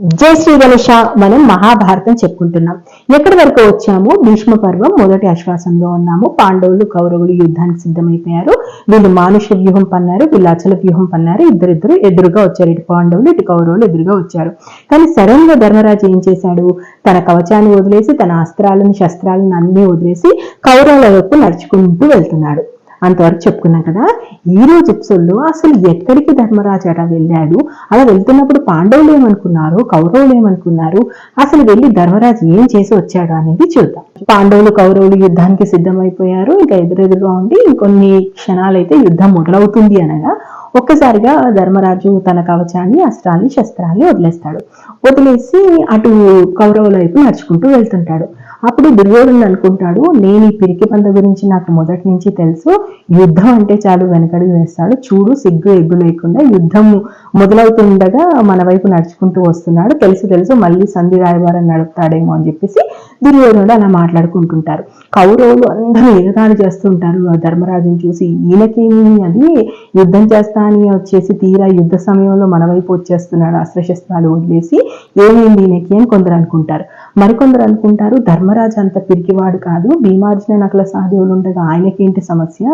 జై శ్రీ గణేష మనం మహాభారతం చెప్పుకుంటున్నాం. ఎక్కడి వరకు వచ్చాము భీష్మ పర్వం మొదటి ఆశ్వాసంలో ఉన్నాము. పాండవులు కౌరవులు యుద్ధానికి సిద్ధమైపోయారు. వీళ్ళు మానుష వ్యూహం పన్నారు వీళ్ళు అచల వ్యూహం పన్నారు. ఇద్దరిద్దరు ఎదురుగా వచ్చారు. ఇటు పాండవులు ఇటు కౌరవులు ఎదురుగా వచ్చారు. కానీ సడన్ ధర్మరాజు ఏం చేశాడు? తన కవచాన్ని వదిలేసి తన అస్త్రాలను శస్త్రాలను అన్ని వదిలేసి కౌరవుల వైపు నడుచుకుంటూ వెళ్తున్నాడు. అంతవరకు చెప్పుకున్నాం కదా. ఈ రోజు ఎపిసోడ్లో అసలు ఎక్కడికి ధర్మరాజు అలా వెళ్ళాడు? అలా వెళ్తున్నప్పుడు పాండవులు ఏమనుకున్నారు? కౌరవులు ఏమనుకున్నారు? అసలు వెళ్ళి ధర్మరాజు ఏం చేసి వచ్చాడు అనేది చూద్దాం. పాండవులు కౌరవులు యుద్ధానికి సిద్ధమైపోయారు. ఇంకా ఎదురెదురుగా ఉండి ఇంకొన్ని క్షణాలైతే యుద్ధం మొదలవుతుంది అనగా ఒక్కసారిగా ధర్మరాజు తన కవచాన్ని అస్త్రాన్ని శస్త్రాన్ని వదిలేస్తాడు. వదిలేసి అటు కౌరవుల వైపు నడుచుకుంటూ వెళ్తుంటాడు. అప్పుడు దుర్యోధనుడు అనుకుంటాడు నేను ఈ పిరికి పంత గురించి నాకు మొదటి నుంచి తెలుసు. యుద్ధం అంటే చాలు వెనకడుగు వేస్తాడు. చూడు సిగ్గు ఎగ్గు లేకుండా యుద్ధం మొదలవుతుండగా మన వైపు నడుచుకుంటూ వస్తున్నాడు. తెలుసు తెలుసు మళ్ళీ సంధి రాయబారం నడుపుతాడేమో అని చెప్పేసి దుర్యోధనుడు అలా మాట్లాడుకుంటుంటారు. కౌరవులు అందరూ ఎగతాళి చేస్తుంటారు ధర్మరాజుని చూసి ఈయనకేమి అది? యుద్ధం చేస్తా అని వచ్చేసి తీరా యుద్ధ సమయంలో మన వైపు వచ్చేస్తున్నాడు. అస్త్రశస్త్రాలు వదిలేసి ఏమైంది ఈయనకి? అని కొందరు అనుకుంటారు. మరికొందరు అనుకుంటారు ధర్మరాజు అంత పిరికివాడు కాదు. భీమార్జున నకల సహదేవులు ఉండగా ఆయనకేంటి సమస్య?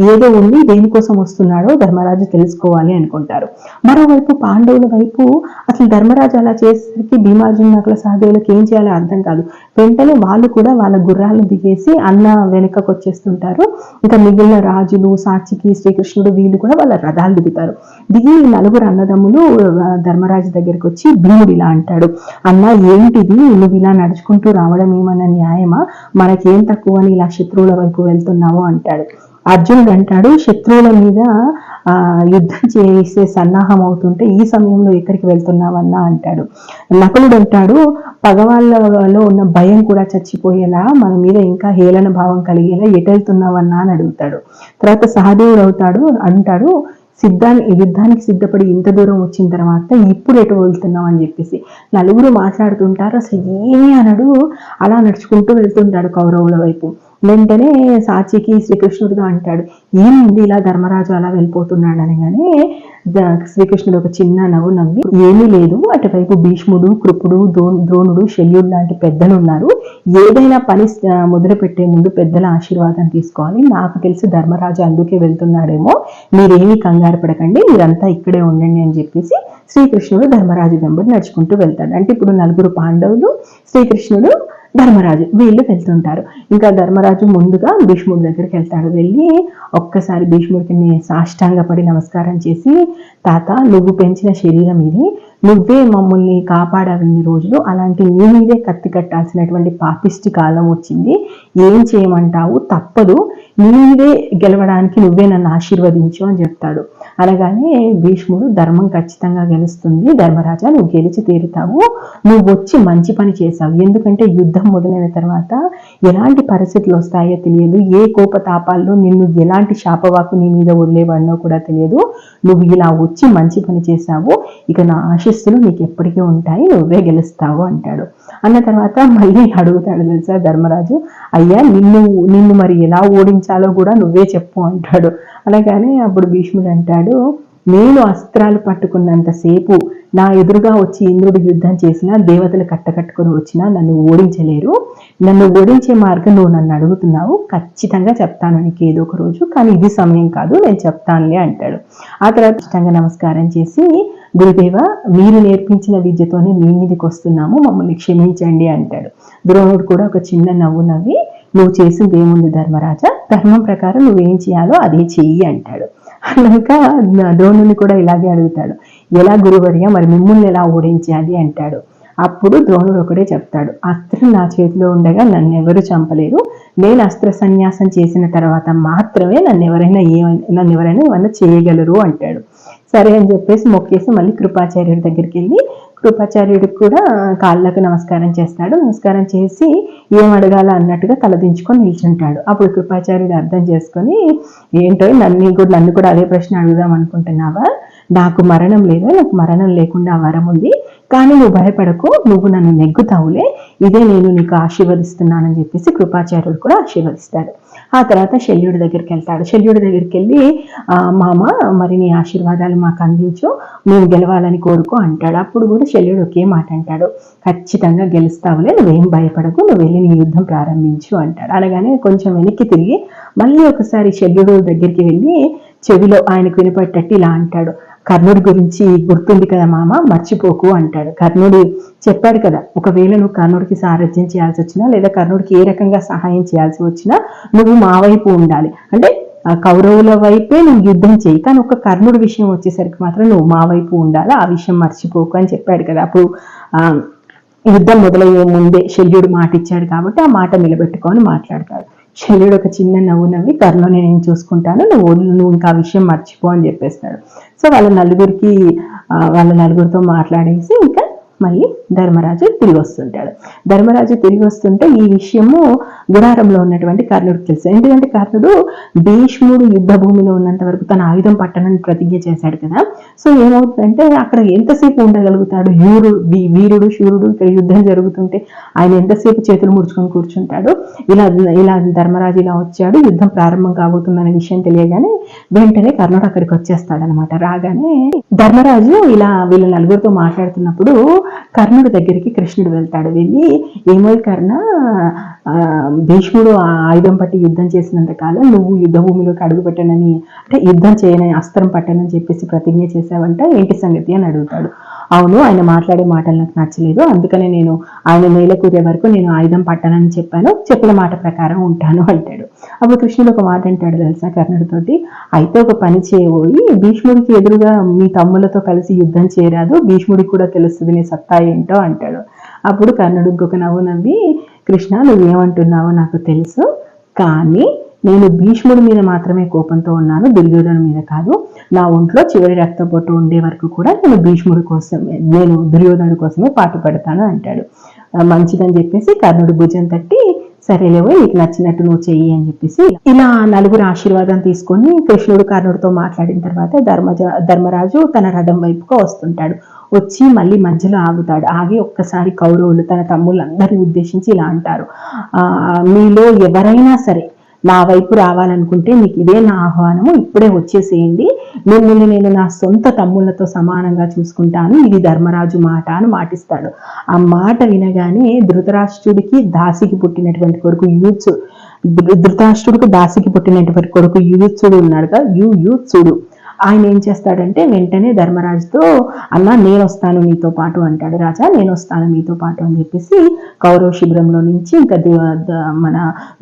ఏదో ఉండి దేనికోసం వస్తున్నాడో ధర్మరాజు తెలుసుకోవాలి అనుకుంటారు. మరోవైపు పాండవుల వైపు అసలు ధర్మరాజు అలా చేసేసరికి భీమార్జున నకల సహదేవులకు ఏం చేయాలో అర్థం కాదు. వెంటనే వాళ్ళు కూడా వాళ్ళ గుర్రాలు దిగేసి అన్న వెనుకకు వచ్చేస్తుంటారు ఇంకా మిగిలిన రాజులు సాక్షికి శ్రీకృష్ణుడు వీళ్ళు కూడా వాళ్ళ రథాలు దిగుతారు. దిగి నలుగురు అన్నదమ్ములు ధర్మరాజు దగ్గరికి వచ్చి భీముడు ఇలా అంటాడు అన్న ఏంటిది? నువ్వు ఇలా నడుచుకుంటూ రావడం ఏమన్నా న్యాయమా? మనకేం తక్కువ అని ఇలా శత్రువుల వైపు వెళ్తున్నావు అంటాడు. అర్జునుడు అంటాడు శత్రువుల మీద యుద్ధం చేసే సన్నాహం అవుతుంటే ఈ సమయంలో ఎక్కడికి వెళ్తున్నావన్నా అంటాడు. నకులుడు అంటాడు పగవాళ్ళలో ఉన్న భయం కూడా చచ్చిపోయేలా మన మీద ఇంకా హేళన భావం కలిగేలా ఎటెళ్తున్నావన్నా అని అడుగుతాడు. తర్వాత సహదేవుడు అవుతాడు అంటాడు సిద్ధాన్ని యుద్ధానికి సిద్ధపడి ఇంత దూరం వచ్చిన తర్వాత ఇప్పుడు ఎటు వెళ్తున్నాం అని చెప్పేసి. నలుగురు మాట్లాడుతుంటారు అసలు ఏమీ అనడు. అలా నడుచుకుంటూ వెళ్తుంటాడు కౌరవుల వైపు. వెంటనే సాచికి శ్రీకృష్ణుడితో అంటాడు. ఏమైంది ఇలా ధర్మరాజు అలా వెళ్ళిపోతున్నాడు అనగానే శ్రీకృష్ణుడు ఒక చిన్న నవ్వు నవ్వి ఏమీ లేదు. అటువైపు భీష్ముడు కృపుడు ద్రోణుడు శల్యుడు లాంటి పెద్దలు ఉన్నారు ఏదైనా పని ముద్ర మొదలుపెట్టే ముందు పెద్దల ఆశీర్వాదం తీసుకోవాలి. నాకు తెలిసి ధర్మరాజు అందుకే వెళ్తున్నాడేమో. మీరేమీ కంగారు పడకండి. మీరంతా ఇక్కడే ఉండండి అని చెప్పేసి శ్రీకృష్ణుడు ధర్మరాజు వెంబడి నడుచుకుంటూ వెళ్తాడు. అంటే ఇప్పుడు నలుగురు పాండవులు శ్రీకృష్ణుడు ధర్మరాజు వీళ్ళు వెళ్తుంటారు. ఇంకా ధర్మరాజు ముందుగా భీష్ముడి దగ్గరికి వెళ్తాడు. వెళ్ళి ఒక్కసారి భీష్ముడికి సాష్టాంగపడి నమస్కారం చేసి తాత నువ్వు పెంచిన శరీరం ఇది. నువ్వే మమ్మల్ని కాపాడావు ఇన్ని రోజులు. అలాంటి నీ మీదే కత్తి కట్టాల్సినటువంటి పాపిష్టి కాలం వచ్చింది. ఏం చేయమంటావు? తప్పదు. నీ మీదే గెలవడానికి నువ్వే నన్ను ఆశీర్వదించు అని చెప్తాడు. అనగానే భీష్ముడు ధర్మం ఖచ్చితంగా గెలుస్తుంది. ధర్మరాజా నువ్వు గెలిచి తీరుతావు. నువ్వు వచ్చి మంచి పని చేశావు. ఎందుకంటే యుద్ధ మొదలైన తర్వాత ఎలాంటి పరిస్థితులు వస్తాయో తెలియదు. ఏ కోపతాపాల్లో నిన్ను ఎలాంటి శాపవాకు నీ మీద వదిలేవాడినో కూడా తెలియదు. నువ్వు ఇలా వచ్చి మంచి పని చేశావు. ఇక నా ఆశీస్సులు నీకు ఎప్పటికీ ఉంటాయి. నువ్వే గెలుస్తావు అంటాడు. అన్న తర్వాత మళ్ళీ అడుగుతాడు తెలుసా ధర్మరాజు? అయ్యా నిన్ను నిన్ను మరి ఎలా ఓడించాలో కూడా నువ్వే చెప్పు అంటాడు. అనగానే అప్పుడు భీష్ముడు అంటాడు నేను అస్త్రాలు పట్టుకున్నంతసేపు నా ఎదురుగా వచ్చి ఇంద్రుడు యుద్ధం చేసినా దేవతలు కట్టకట్టుకొని వచ్చినా నన్ను ఓడించలేరు. నన్ను ఓడించే మార్గం నువ్వు నన్ను అడుగుతున్నావు. ఖచ్చితంగా చెప్తాను నీకు ఏదో ఒక రోజు కానీ ఇది సమయం కాదు నేను చెప్తానులే అంటాడు. ఆ తర్వాత ఇష్టంగా నమస్కారం చేసి గురుదేవ మీరు నేర్పించిన విద్యతోనే మీ మీదకి వస్తున్నాము మమ్మల్ని క్షమించండి అంటాడు. ద్రోణుడు కూడా ఒక చిన్న నవ్వు నవ్వి నువ్వు చేసింది ఏముంది ధర్మరాజా? ధర్మం ప్రకారం నువ్వేం చేయాలో అదే చెయ్యి అంటాడు. అన్నాక ద్రోణుని కూడా ఇలాగే అడుగుతాడు. ఎలా గురువర్య మరి మిమ్మల్ని ఎలా ఓడించాలి? అంటాడు. అప్పుడు ద్రోణుడు ఒకటే చెప్తాడు. అస్త్రం నా చేతిలో ఉండగా నన్ను ఎవరు చంపలేరు. నేను అస్త్ర సన్యాసం చేసిన తర్వాత మాత్రమే నన్ను ఎవరైనా ఏమైనా నన్ను ఎవరైనా ఏమైనా చేయగలరు అంటాడు. సరే అని చెప్పేసి మొక్కేసి మళ్ళీ కృపాచార్యుడి దగ్గరికి వెళ్ళి కృపాచార్యుడికి కూడా కాళ్ళకు నమస్కారం చేస్తాడు. నమస్కారం చేసి ఏం అడగాల అన్నట్టుగా తలదించుకొని నిల్చుంటాడు. అప్పుడు కృపాచార్యుడు అర్థం చేసుకొని ఏంటో నన్ను కూడా నన్ను కూడా అదే ప్రశ్న అడుగుదాం అనుకుంటున్నావా? నాకు మరణం లేదు? నాకు మరణం లేకుండా వరం ఉంది. కానీ నువ్వు భయపడకు. నువ్వు నన్ను నెగ్గుతావులే. ఇదే నేను నీకు ఆశీర్వదిస్తున్నానని చెప్పేసి కృపాచార్యుడు కూడా ఆశీర్వదిస్తాడు. ఆ తర్వాత శల్యుడి దగ్గరికి వెళ్తాడు. శల్యుడి దగ్గరికి వెళ్ళి మామ మరి నీ ఆశీర్వాదాలు మాకు అందించు మేము గెలవాలని కోరుకో అంటాడు. అప్పుడు కూడా శల్యుడు ఒకే మాట అంటాడు. ఖచ్చితంగా గెలుస్తావులే నువ్వేం భయపడకు నువ్వు వెళ్ళి నీ యుద్ధం ప్రారంభించు అంటాడు. అనగానే కొంచెం వెనక్కి తిరిగి మళ్ళీ ఒకసారి శల్యుడు దగ్గరికి వెళ్ళి చెవిలో ఆయనకు వినపట్టట్టు ఇలా అంటాడు. కర్ణుడి గురించి గుర్తుంది కదా మామ? మర్చిపోకు అంటాడు. కర్ణుడు చెప్పాడు కదా ఒకవేళ నువ్వు కర్ణుడికి సారథ్యం చేయాల్సి వచ్చినా లేదా కర్ణుడికి ఏ రకంగా సహాయం చేయాల్సి వచ్చినా నువ్వు మా వైపు ఉండాలి. అంటే ఆ కౌరవుల వైపే నువ్వు యుద్ధం చేయి కానీ ఒక కర్ణుడి విషయం వచ్చేసరికి మాత్రం నువ్వు మా వైపు ఉండాలి. ఆ విషయం మర్చిపోకు అని చెప్పాడు కదా. అప్పుడు ఆ యుద్ధం మొదలయ్యే ముందే శల్యుడు మాట ఇచ్చాడు కాబట్టి ఆ మాట నిలబెట్టుకొని మాట్లాడతాడు. శల్యుడు ఒక చిన్న నవ్వు నవ్వి కర్ణుని నేను చూసుకుంటాను నువ్వు నువ్వు ఇంకా ఆ విషయం మర్చిపో అని చెప్పేస్తాడు. సో వాళ్ళ నలుగురికి వాళ్ళ నలుగురితో మాట్లాడేసి ఇంకా మళ్ళీ ధర్మరాజు తిరిగి వస్తుంటాడు. ధర్మరాజు తిరిగి వస్తుంటే ఈ విషయము గుడారంలో ఉన్నటువంటి కర్ణుడికి తెలుసు. ఎందుకంటే కర్ణుడు భీష్ముడు యుద్ధ భూమిలో ఉన్నంత వరకు తన ఆయుధం పట్టణాన్ని ప్రతిజ్ఞ చేశాడు కదా. సో ఏమవుతుందంటే అక్కడ ఎంతసేపు ఉండగలుగుతాడు? వీరుడు వీరుడు శూరుడు ఇక్కడ యుద్ధం జరుగుతుంటే ఆయన ఎంతసేపు చేతులు ముడుచుకొని కూర్చుంటాడు? ఇలా ఇలా ధర్మరాజు ఇలా వచ్చాడు. యుద్ధం ప్రారంభం కాబోతుందనే విషయం తెలియగానే వెంటనే కర్ణుడు అక్కడికి వచ్చేస్తాడనమాట రాగానే ధర్మరాజు ఇలా వీళ్ళ నలుగురితో మాట్లాడుతున్నప్పుడు కర్ణుడి దగ్గరికి కృష్ణుడు వెళ్తాడు. వెళ్ళి ఏమోయ్ కర్ణ భీష్ముడు ఆ ఆయుధం పట్టి యుద్ధం చేసినంత కాలం నువ్వు యుద్ధ భూమిలోకి అడుగు పెట్టనని అంటే యుద్ధం చేయనని అస్త్రం పట్టనని చెప్పేసి ప్రతిజ్ఞ చేశావంట. ఏంటి సంగతి అని అడుగుతాడు. అవును ఆయన మాట్లాడే మాటలు నాకు నచ్చలేదు. అందుకనే నేను ఆయన నేల కూరే వరకు నేను ఆయుధం పట్టనని చెప్పాను. చెప్పిన మాట ప్రకారం ఉంటాను అంటాడు. అప్పుడు కృష్ణుడు ఒక మాట అంటాడు తెలుసా కర్ణుడితోటి? అయితే ఒక పని చేయబోయి భీష్ముడికి ఎదురుగా మీ తమ్ములతో కలిసి యుద్ధం చేయరాదు. భీష్ముడికి కూడా తెలుస్తుంది నీ సత్తా ఏంటో అంటాడు. అప్పుడు కర్ణుడు ఇంకొక నవ్వు నవ్వి కృష్ణ నువ్వేమంటున్నావో నాకు తెలుసు కానీ నేను భీష్ముడి మీద మాత్రమే కోపంతో ఉన్నాను దుర్యోధన మీద కాదు. నా ఒంట్లో చివరి రక్తపోటు ఉండే వరకు కూడా నేను భీష్ముడి కోసమే నేను దుర్యోధనుడి కోసమే పాటు పడతాను అంటాడు. మంచిదని చెప్పేసి కర్ణుడు భుజం తట్టి సరేలేవో నీకు నచ్చినట్టు నువ్వు చెయ్యి అని చెప్పేసి ఇలా నలుగురు ఆశీర్వాదం తీసుకొని కృష్ణుడు కర్ణుడితో మాట్లాడిన తర్వాత ధర్మజ ధర్మరాజు తన రథం వైపుగా వస్తుంటాడు. వచ్చి మళ్ళీ మధ్యలో ఆగుతాడు. ఆగి ఒక్కసారి కౌరవులు తన తమ్ముళ్ళందరినీ ఉద్దేశించి ఇలా అంటారు. మీలో ఎవరైనా సరే నా వైపు రావాలనుకుంటే మీకు ఇదే నా ఆహ్వానము. ఇప్పుడే వచ్చేసేయండి. మిమ్మల్ని నేను నా సొంత తమ్ముళ్ళతో సమానంగా చూసుకుంటాను. ఇది ధర్మరాజు మాట అని మాటిస్తాడు. ఆ మాట వినగానే ధృతరాష్ట్రుడికి దాసికి పుట్టినటువంటి కొడుకు యూత్సుడు ధృతరాష్ట్రుడికి దాసికి పుట్టినటువంటి కొడుకు యూత్సుడు ఉన్నాడు కదా. యు యూత్సుడు ఆయన ఏం చేస్తాడంటే వెంటనే ధర్మరాజుతో అన్న నేను వస్తాను మీతో పాటు అంటాడు. రాజా నేను వస్తాను మీతో పాటు అని చెప్పేసి కౌరవ శిబిరంలో నుంచి ఇంకా మన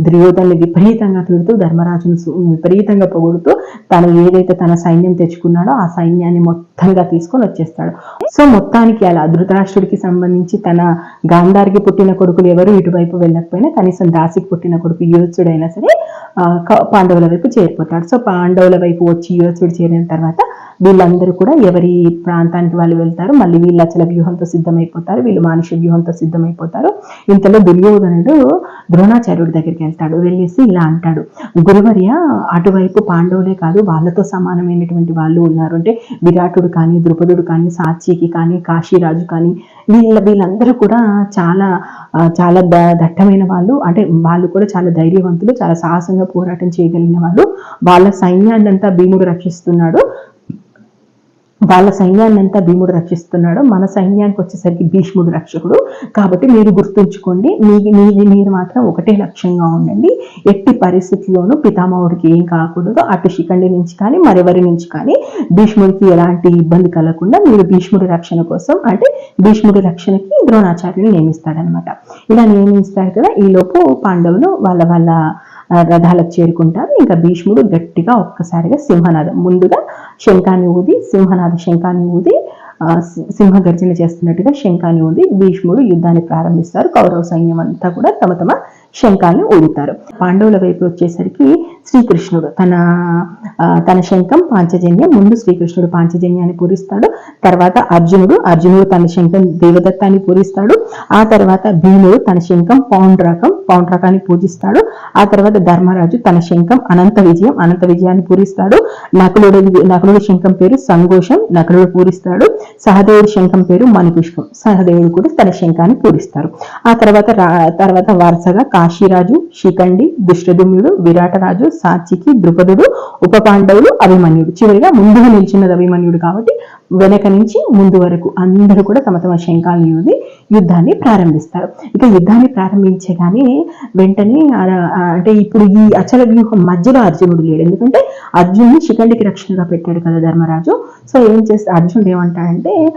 దుర్యోధన్ని విపరీతంగా తిడుతూ ధర్మరాజును విపరీతంగా పొగుడుతూ తను ఏదైతే తన సైన్యం తెచ్చుకున్నాడో ఆ సైన్యాన్ని మొత్తంగా తీసుకొని వచ్చేస్తాడు. సో మొత్తానికి అలా ధృతరాష్ట్రుడికి సంబంధించి తన గాంధారికి పుట్టిన కొడుకులు ఎవరు ఇటువైపు వెళ్ళకపోయినా కనీసం దాసికి పుట్టిన కొడుకు యోత్సుడైనా సరే పాండవుల వైపు చేరిపోతాడు. సో పాండవుల వైపు వచ్చి యువసుడు చేరిన తర్వాత వీళ్ళందరూ కూడా ఎవరి ప్రాంతానికి వాళ్ళు వెళ్తారు మళ్ళీ వీళ్ళు అచల వ్యూహంతో సిద్ధమైపోతారు. వీళ్ళు మానుష వ్యూహంతో సిద్ధమైపోతారు. ఇంతలో దుర్యోధనుడు ద్రోణాచార్యుడి దగ్గరికి వెళ్తాడు వెళ్ళేసి ఇలా అంటాడు గురువర్య అటువైపు పాండవులే కాదు వాళ్ళతో సమానమైనటువంటి వాళ్ళు ఉన్నారు. అంటే విరాటుడు కానీ ద్రుపదుడు కానీ సాత్యకి కానీ కాశీరాజు కానీ వీళ్ళ వీళ్ళందరూ కూడా చాలా చాలా ద- దట్టమైన వాళ్ళు. అంటే వాళ్ళు కూడా చాలా ధైర్యవంతులు చాలా సాహసంగా పోరాటం చేయగలిగిన వాళ్ళు. వాళ్ళ సైన్యాన్నంతా భీముడు రక్షిస్తున్నాడు. వాళ్ళ సైన్యాన్ని అంతా భీముడు రక్షిస్తున్నాడు మన సైన్యానికి వచ్చేసరికి భీష్ముడు రక్షకుడు. కాబట్టి మీరు గుర్తుంచుకోండి మీ మీది మీరు మాత్రం ఒకటే లక్ష్యంగా ఉండండి. ఎట్టి పరిస్థితుల్లోనూ పితామహుడికి ఏం కాకూడదు. అటు శిఖండి నుంచి కానీ మరెవరి నుంచి కానీ భీష్ముడికి ఎలాంటి ఇబ్బంది కలగకుండా మీరు భీష్ముడి రక్షణ కోసం అంటే భీష్ముడి రక్షణకి ద్రోణాచార్యులు నియమిస్తాడనమాట ఇలా నియమిస్తారు కదా ఈ లోపు పాండవులు వాళ్ళ వాళ్ళ రథాలకు చేరుకుంటారు. ఇంకా భీష్ముడు గట్టిగా ఒక్కసారిగా సింహనాదం. ముందుగా శంఖాన్ని ఊది సింహనాద శంఖాన్ని ఊది సింహ గర్జన చేస్తున్నట్టుగా శంఖాన్ని ఉంది భీష్ముడు యుద్ధాన్ని ప్రారంభిస్తారు. కౌరవ సైన్యం అంతా కూడా తమ తమ శంఖాలను ఊదుతారు. పాండవుల వైపు వచ్చేసరికి శ్రీకృష్ణుడు తన తన శంఖం పాంచజన్యం ముందు శ్రీకృష్ణుడు పాంచజన్యాన్ని పూరిస్తాడు. తర్వాత అర్జునుడు అర్జునుడు తన శంఖం దేవదత్తాన్ని పూరిస్తాడు. ఆ తర్వాత భీముడు తన శంఖం పౌండ్రకం రకాన్ని పూజిస్తాడు. ఆ తర్వాత ధర్మరాజు తన శంఖం అనంత విజయం అనంత విజయాన్ని పూరిస్తాడు. నకులుడు నకులుడి శంఖం పేరు సంఘోషం నకులుడు పూరిస్తాడు. సహదేవుడి శంఖం పేరు మణిపుష్పం. సహదేవుడు కూడా తన శంఖాన్ని పూరిస్తారు ఆ తర్వాత తర్వాత వరుసగా కాశీరాజు శిఖండి దుష్టదుమ్యుడు విరాటరాజు సాచికి ద్రుపదుడు ఉప పాండవులు అభిమన్యుడు. చివరిగా ముందుగా నిలిచినది అభిమన్యుడు కాబట్టి వెనక నుంచి ముందు వరకు అందరూ కూడా తమ తమ శంఖాలను యూది యుద్ధాన్ని ప్రారంభిస్తారు. ఇక యుద్ధాన్ని ప్రారంభించగానే వెంటనే అంటే ఇప్పుడు ఈ అచల వ్యూహం మధ్యలో అర్జునుడు లేడు. ఎందుకంటే అర్జున్ని శిఖండికి రక్షణగా పెట్టాడు కదా ధర్మరాజు. సో ఏం చేస్తే అర్జునుడు ఏమంటాడు అంటే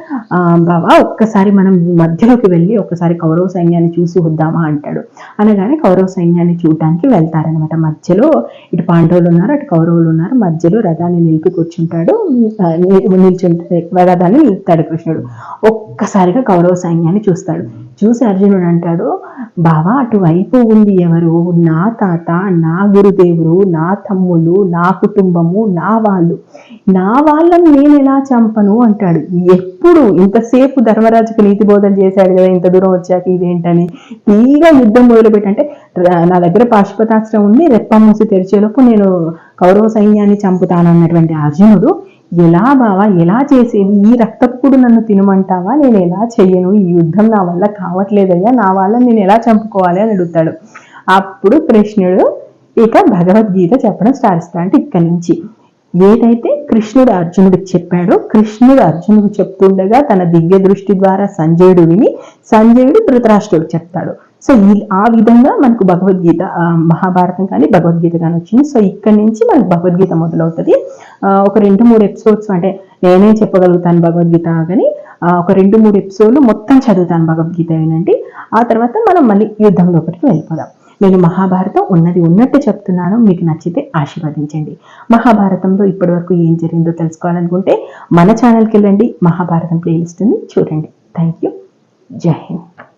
బావా ఒక్కసారి మనం మధ్యలోకి వెళ్ళి ఒక్కసారి కౌరవ సైన్యాన్ని చూసి వద్దామా అంటాడు. అనగానే కౌరవ సైన్యాన్ని చూడడానికి వెళ్తారనమాట మధ్యలో ఇటు పాండవులు ఉన్నారు అటు కౌరవులు ఉన్నారు. మధ్యలో రథాన్ని నిలిపి కూర్చుంటాడు. ఆ, రథాన్ని నిలుపుతాడు కృష్ణుడు. ఒక్కసారిగా కౌరవ సైన్యాన్ని చూస్తాడు. చూసి అర్జునుడు అంటాడు బావా అటువైపు ఉంది ఎవరు? నా తాత నా గురుదేవుడు నా తమ్ములు నా కుటుంబము నా వాళ్ళు. నా వాళ్ళని నేను ఎలా చంపను? అంటాడు. ఎప్పుడు? ఇంతసేపు ధర్మరాజుకి నీతి బోధన చేశాడు కదా ఇంత దూరం వచ్చాక ఇదేంటని? తీగా యుద్ధం మొదలుపెట్టి అంటే నా దగ్గర పాశుపతాస్త్రం ఉంది రెప్ప మూసి తెరిచేలోపు నేను కౌరవ సైన్యాన్ని చంపుతానన్నటువంటి అర్జునుడు ఎలా బావా ఎలా చేసేది ఈ రక్త ఎప్పుడు నన్ను తినమంటావా? నేను ఎలా చెయ్యను? ఈ యుద్ధం నా వల్ల కావట్లేదయ్యా. నా వల్ల నేను ఎలా చంపుకోవాలి అని అడుగుతాడు. అప్పుడు కృష్ణుడు ఇక భగవద్గీత చెప్పడం స్టార్ట్ అంటే ఇక్కడి నుంచి. ఏదైతే కృష్ణుడు అర్జునుడికి చెప్పాడో కృష్ణుడు అర్జునుడు చెప్తుండగా తన దివ్య దృష్టి ద్వారా సంజయుడు విని సంజయుడు ధృతరాష్ట్రుడు చెప్తాడు. సో ఈ ఆ విధంగా మనకు భగవద్గీత మహాభారతం కానీ భగవద్గీత కానీ వచ్చింది. సో ఇక్కడ నుంచి మనకు భగవద్గీత మొదలవుతుంది. ఒక రెండు మూడు ఎపిసోడ్స్ అంటే నేనే చెప్పగలుగుతాను భగవద్గీత కానీ ఒక రెండు మూడు ఎపిసోడ్లు మొత్తం చదువుతాను భగవద్గీత వినండి. ఆ తర్వాత మనం మళ్ళీ యుద్ధం లోపలికి వెళ్ళిపోదాం. నేను మహాభారతం ఉన్నది ఉన్నట్టు చెప్తున్నాను. మీకు నచ్చితే ఆశీర్వదించండి. మహాభారతంలో ఇప్పటివరకు ఏం జరిగిందో తెలుసుకోవాలనుకుంటే మన ఛానల్కి వెళ్ళండి. మహాభారతం ప్లేలిస్ట్ ఉంది. చూడండి. థ్యాంక్ యూ జై హింద్.